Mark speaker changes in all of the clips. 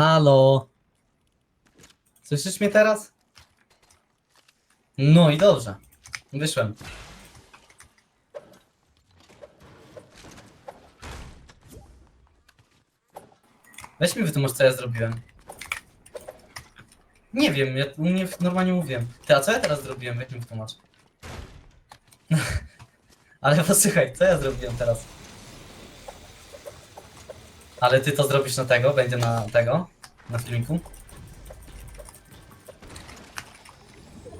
Speaker 1: Halo. Słyszysz mnie teraz? No i dobrze. Wyszłem. Weź mi wytłumacz, co ja zrobiłem. Nie wiem, ja u mnie normalnie mówiłem. Ty, a co ja teraz zrobiłem? Weź mi wytłumacz. Ale posłuchaj, co ja zrobiłem teraz? Ale ty to zrobisz na tego, będzie na tego, na filmiku?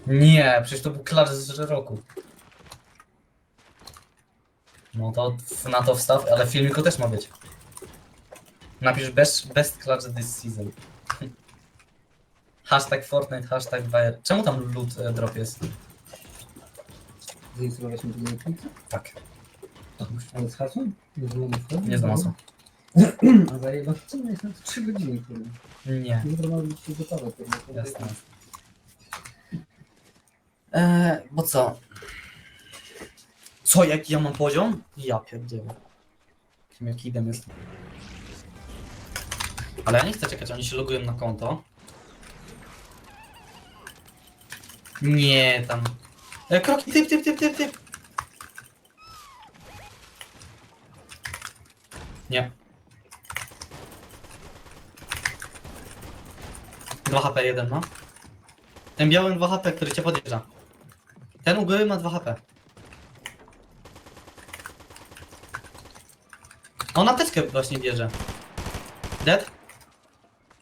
Speaker 1: Nie, przecież to był klacz z roku. No to na to wstaw, ale w filmiku też ma być. Napisz best, best clutch this season. Hashtag Fortnite, hashtag Bayer. Czemu tam loot e, drop jest?
Speaker 2: Zainstalowałeś mi to
Speaker 1: Tak,
Speaker 2: Ale z hasłem? Nie znam hasła?
Speaker 1: nie znam co.
Speaker 2: A zajebać co? Jest na to 3 godziny, kurde.
Speaker 1: Nie,
Speaker 2: Jutro ma być się gotowe. kurde.
Speaker 1: jasne. Eee, bo co? Co, jaki ja mam poziom? Ja pierdzielę. Jakim jak idem jest. Ale ja nie chcę czekać, oni się logują na konto. Nie, tam. E, kroki, typ, typ, typ, typ, typ. Nie. 2 HP jeden ma. Ten biały ma 2 HP, który cię podjeżdża. Ten u góry ma 2 HP. On apteczkę właśnie bierze. Dead.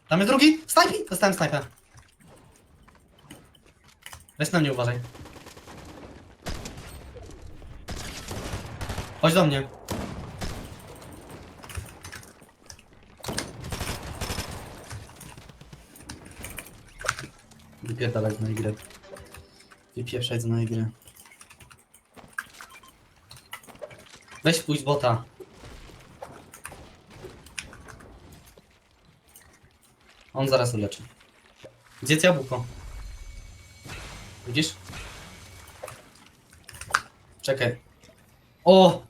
Speaker 1: Tam jest drugi. Snajpi! Dostałem snajpę. Weź na mnie uważaj. Chodź do mnie. Wypierdalać na grę. Wypieprzać na grę. Weź pójdź bota. On zaraz uleczy. Gdzie jest jabłko? Widzisz? Czekaj. O!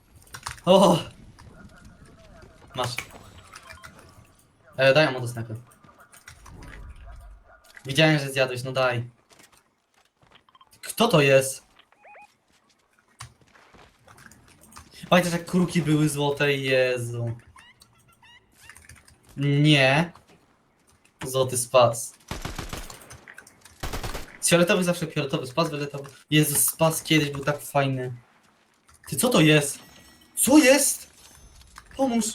Speaker 1: O! Masz. E, daj mu do. Widziałem, że zjadłeś, no daj. Kto to jest? Pamiętasz jak kruki były złote? Jezu. Nie. Złoty spas. Z fioletowych zawsze fioletowy spas, fioletowy. Jezus, spas kiedyś był tak fajny. Ty, co to jest? Co jest? Pomóż.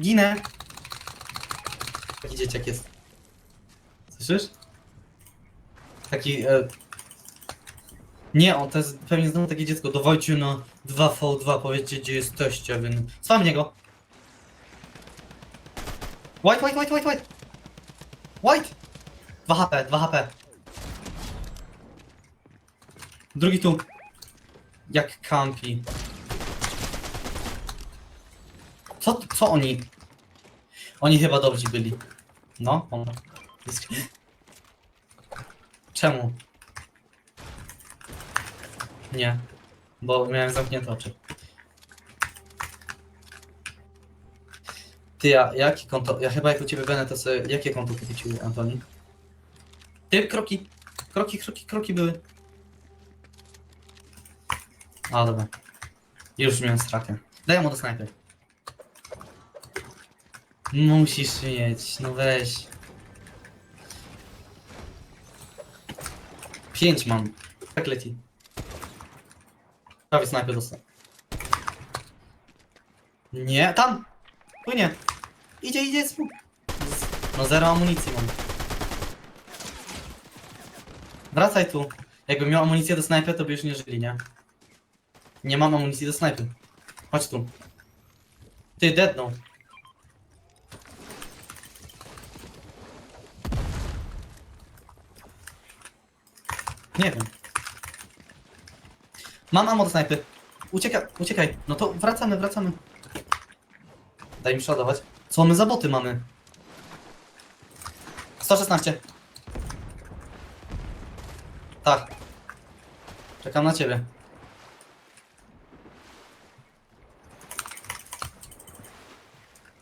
Speaker 1: Ginę. Taki dzieciak jest. Słyszysz? Taki. E... Nie, on to jest pewnie znowu takie dziecko. Dawajcie na 2v2, powiedzcie gdzie jesteście, więc. Spam niego! White, white, white, white, white! White! 2 HP, 2 HP. Drugi tu. Jak campi. Co, co oni? Oni chyba dobrzy byli. No, on. Czemu? Nie. Bo miałem zamknięte oczy. Ty, ja, jakie konto? Ja chyba jak u ciebie będę, to sobie... Jakie konto kupił Antoni? Ty, kroki. Kroki, kroki, kroki były. A, dobra. Już miałem strakę. Daj mu do snajpy. Musisz mieć, no weź. Pięć mam. Tak leci. Prawie snajpę dostał. Nie, tam! Płynie! Idzie, idzie, spu- No zero amunicji mam. Wracaj tu. Jakbym miał amunicję do snajpy, to by już nie żyli, nie? Nie mam amunicji do snajpy. Chodź tu. Ty, deadną. Nie wiem. Mam ammo do snajpy. Ucieka, uciekaj. No to wracamy, wracamy. Daj mi przodować. Co my za boty mamy? 116. Tak. Czekam na ciebie.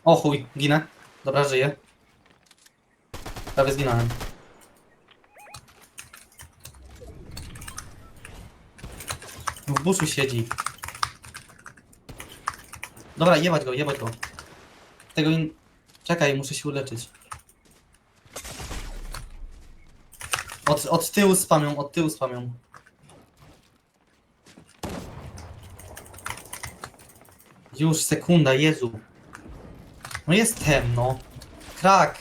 Speaker 1: O chuj, ginę. Dobra, żyję. Prawie zginąłem. Buszu siedzi. Dobra, jebać go, jebać go. Tego in... Czekaj, muszę się uleczyć. Od, od tyłu spamią, od tyłu spamią. Już, sekunda, Jezu. No jestem, no. Krak.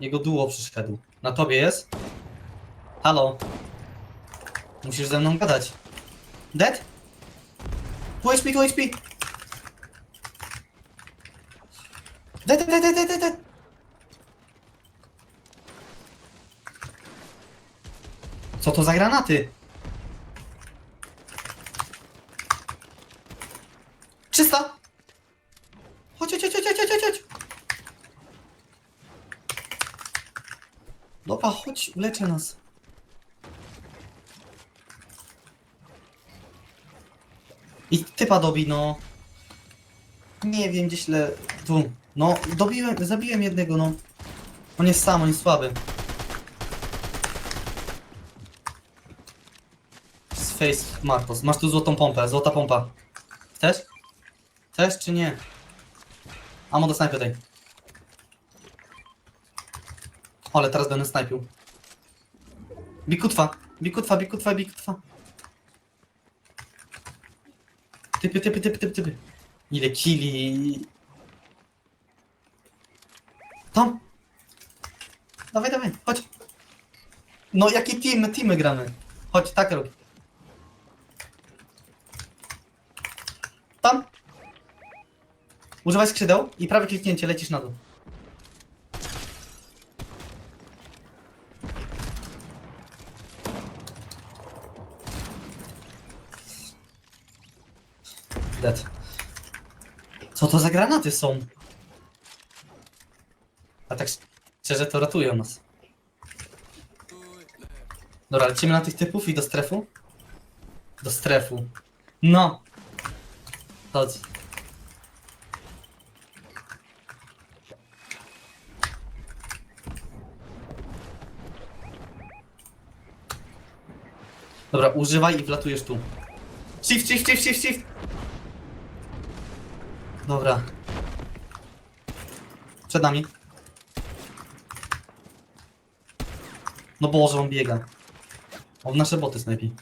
Speaker 1: Jego duo przyszedł. Na tobie jest? Halo. Musisz ze mną gadać. Dead? Tu HP, tu HP. Dead, dead, dead, dead, dead. Co to za granaty? 300! Chodź, chodź, chodź, chodź, chodź, chodź! Dobra, chodź, leczę nas. I typa dobi, no. Nie wiem, gdzieś le... Tu. No, dobiłem, zabiłem jednego, no. On jest sam, on jest słaby. Face Marcos. Masz tu złotą pompę, złota pompa. Chcesz? Chcesz czy nie? Amo do snajpy tej. Ale teraz będę snajpił. Bikutwa, bikutwa, bikutwa, bikutwa. Typy, typy, typy, typy, typy. Ile kili. Tom. Dawaj, dawaj, chodź. No jakie teamy, teamy gramy. Chodź, tak rób. Tam. Używaj skrzydeł i prawie kliknięcie, lecisz na dół. Dead. Co to za granaty są? A tak szczerze to ratują nas. Dobra, lecimy na tych typów i do strefu? Do strefu. No! Chodź. Dobra, używaj i wlatujesz tu. Shift, shift, shift, shift, shift! Dobra. Przed nami. No Boże, on biega. On nasze boty snajpi.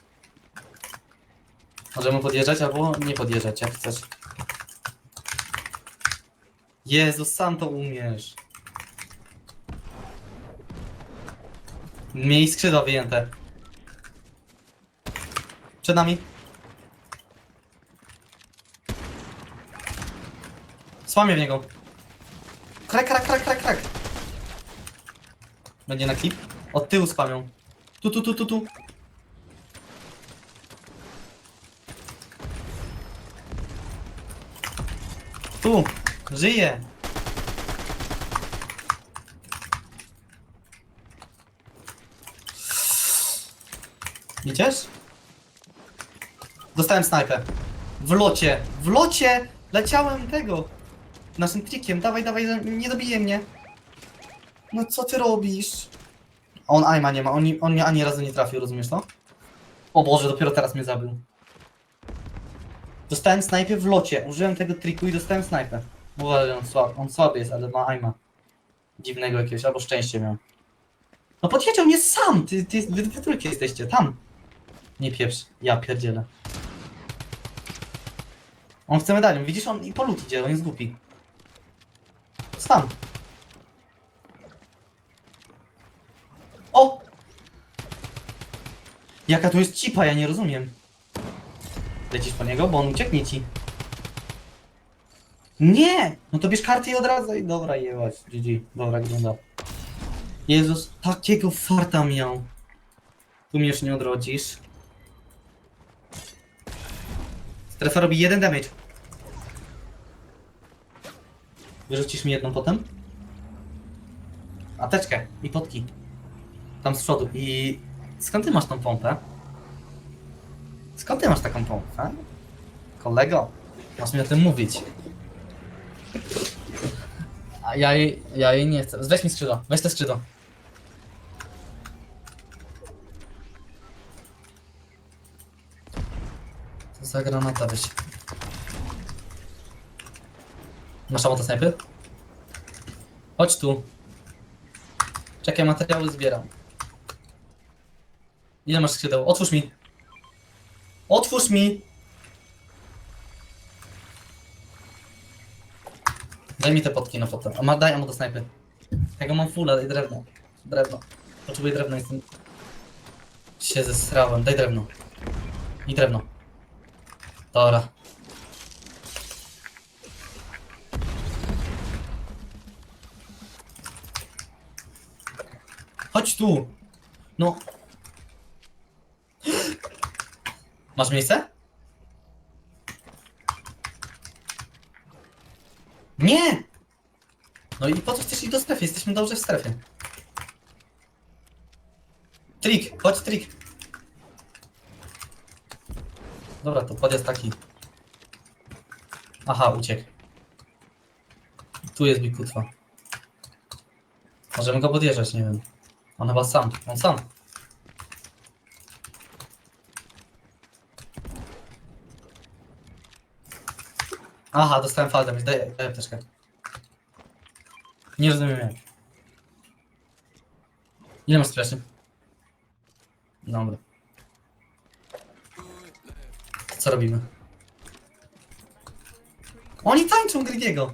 Speaker 1: Możemy podjeżdżać albo nie podjeżdżać, jak chcesz. Jezu, sam to umiesz. Miej skrzydła wyjęte. Przed nami. Słamię w niego. Krak, krak, krak, krak, krak. Będzie na klip. Od tyłu spamią. Tu, tu, tu, tu, tu. Tu. Żyje. Idziesz? Dostałem snajpę. W locie. W locie! Leciałem tego. Naszym trikiem. Dawaj, dawaj, nie dobije mnie. No co ty robisz? On Aima nie ma, on, on mnie ani razu nie trafił, rozumiesz to? O Boże, dopiero teraz mnie zabił. Dostałem snajpę w locie, użyłem tego triku i dostałem snajpę. Uważaj, on słaby, on słaby jest, ale ma Aima. Dziwnego jakiegoś, albo szczęście miał. No podjedział mnie sam, ty, ty, wy, wy trójkie jesteście, tam. Nie pieprz, ja pierdzielę. On chce medalion, widzisz, on i po lód idzie, on jest głupi. Sam. O! Jaka to jest cipa, ja nie rozumiem. Lecisz po niego, bo on ucieknie ci. Nie! No to bierz karty i odradzaj. Dobra, jebać. GG. Dobra, wygląda. Jezus, takiego farta miał. Tu mnie już nie odrodzisz. Strefa robi jeden damage. Wyrzucisz mi jedną potem? Ateczkę i potki. Tam z przodu. I skąd ty masz tą pompę? Skąd ty masz taką pompę? Kolego, masz mi o tym mówić. A ja jej, ja jej nie chcę. Weź mi skrzydło, weź te skrzydło. Co za granata weź. Masz ammo snajpy? Chodź tu. Czekaj, materiały zbieram. Ile masz skrzydeł? Otwórz mi. Otwórz mi! Daj mi te potki na potem. A ma, daj ammo do snajpy. Tego mam fulla, daj drewno. Drewno. Potrzebuję drewna, jestem... Się zesrałem. Daj drewno. I drewno. Dobra. Chodź tu! No. Masz miejsce? Nie! No i po co chcesz iść do strefy? Jesteśmy dobrze w strefie. Trik, chodź trik. Dobra, to podjazd taki. Aha, uciekł. Tu jest Bikutwa. Możemy go podjeżdżać, nie wiem. On chyba sam, on sam. Aha, dostałem faldę, więc daj, daj apteczkę. Nie rozumiem jak. Ile masz splashy? Dobra. Co robimy? Oni tańczą Grigiego!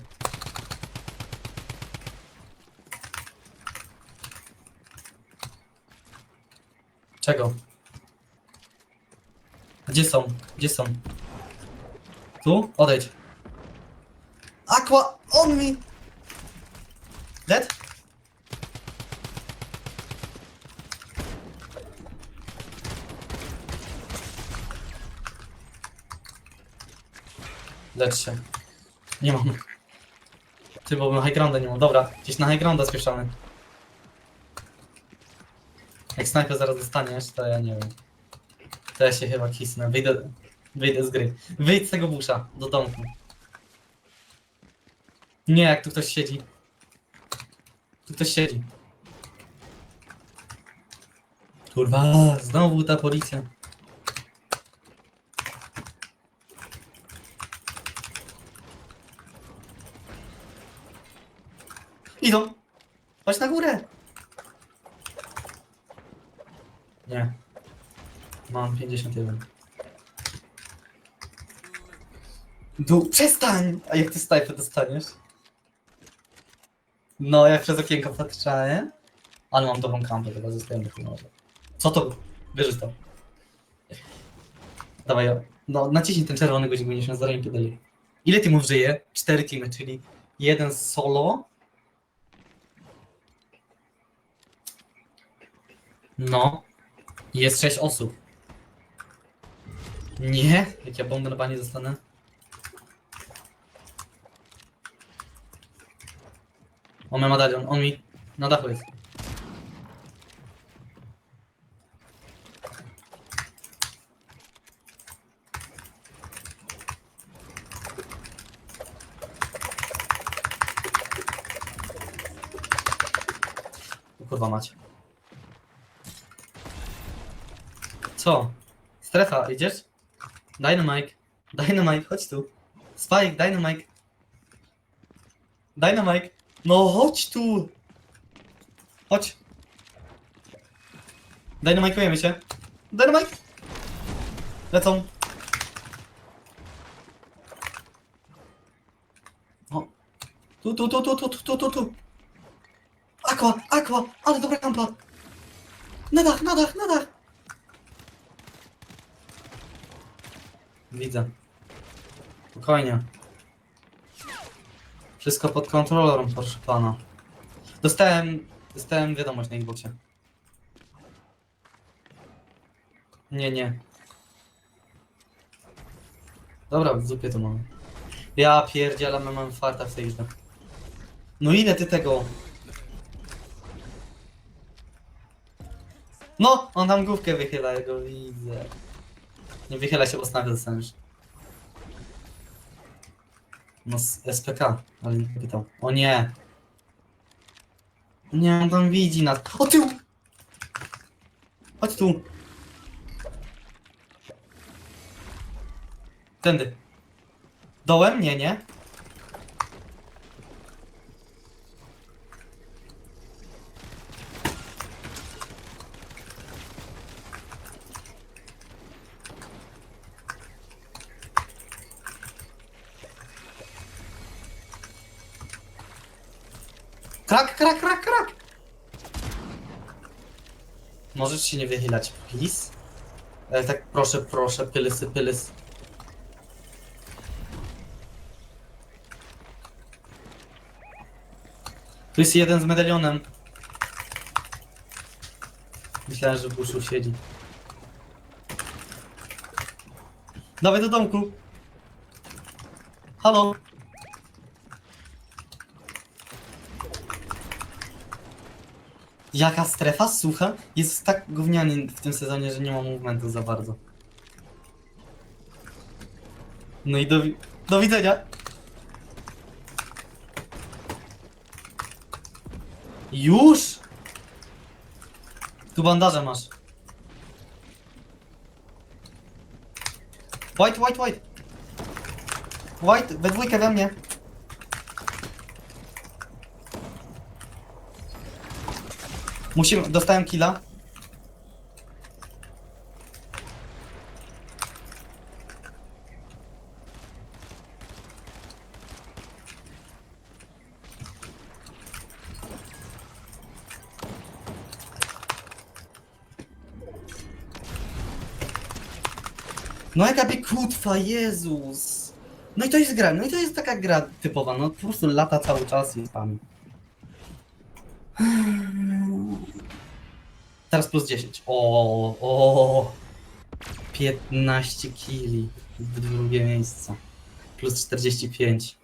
Speaker 1: Czego? Gdzie są? Gdzie są? Tu? Odejdź. Aqua! On me! Dead? Lecz się. Nie mam. Ty, bo high grounda nie mam. Dobra, gdzieś na high grounda spieszamy. Jak snajper zaraz dostaniesz, to ja nie wiem. To ja się chyba kisnę. Wyjdę, wyjdę z gry. Wyjdź z tego busza, do domku. Nie, jak tu ktoś siedzi. Tu ktoś siedzi. Kurwa, znowu ta policja. Idą. Chodź na górę. Nie. Mam 51. Du, przestań! A jak ty snajpę dostaniesz? No, jak przez okienko patrzałem. Ale mam dobrą kampę, chyba zostałem do. Co to? Wierzysz to. Dawaj, no naciśnij ten czerwony guzik, będziesz miał zaręki dalej. Ile teamów żyje? Cztery teamy, czyli jeden solo. No. Jest sześć osób. Nie? Jak ja bombę na banie dostanę? On ma medalion, on mi na dachu jest. Kurwa macie. Co? Strefa, idziesz? Dynamite. Dynamite, chodź tu. Spike, Dynamite. Dynamite. No chodź tu! Chodź. Dynamikujemy się. Dynamite! Lecą. O. Tu, tu, tu, tu, tu, tu, tu, tu. Aqua, aqua, ale dobra kampa. Na dach, na dach, na dach. Widzę. Spokojnie. Wszystko pod kontrolą, proszę pana. Dostałem, dostałem wiadomość na Xboxie. Nie, nie. Dobra, w zupie to mam. Ja pierdzielę, mam farta w tej grze. No ile ty tego? No, on tam główkę wychyla, ja go widzę. Nie wychyla się, bo snagę dostaniesz. No z SPK, ale nie pytał. O nie! Nie, on tam widzi nas. O tył! Chodź tu. Tędy. Dołem? Nie, nie. Krak, krak, krak, krak! Możesz się nie wychylać, please? E, tak, proszę, proszę, pylysy, pylys. Tu jest jeden z medalionem. Myślałem, że w buszu siedzi. Dawaj do domku. Halo. Jaka strefa? Słucha? Jest tak gówniany w tym sezonie, że nie ma movementu za bardzo. No i do, do widzenia. Już? Tu bandaże masz. White, white, white. White, we dwójkę we mnie. Musimy, dostałem killa. No jaka kutwa, Jezus! No i to jest gra, no i to jest taka gra typowa, no po prostu lata cały czas i spami. Teraz plus 10. O, o. 15 kili. Drugie miejsce. Plus 45.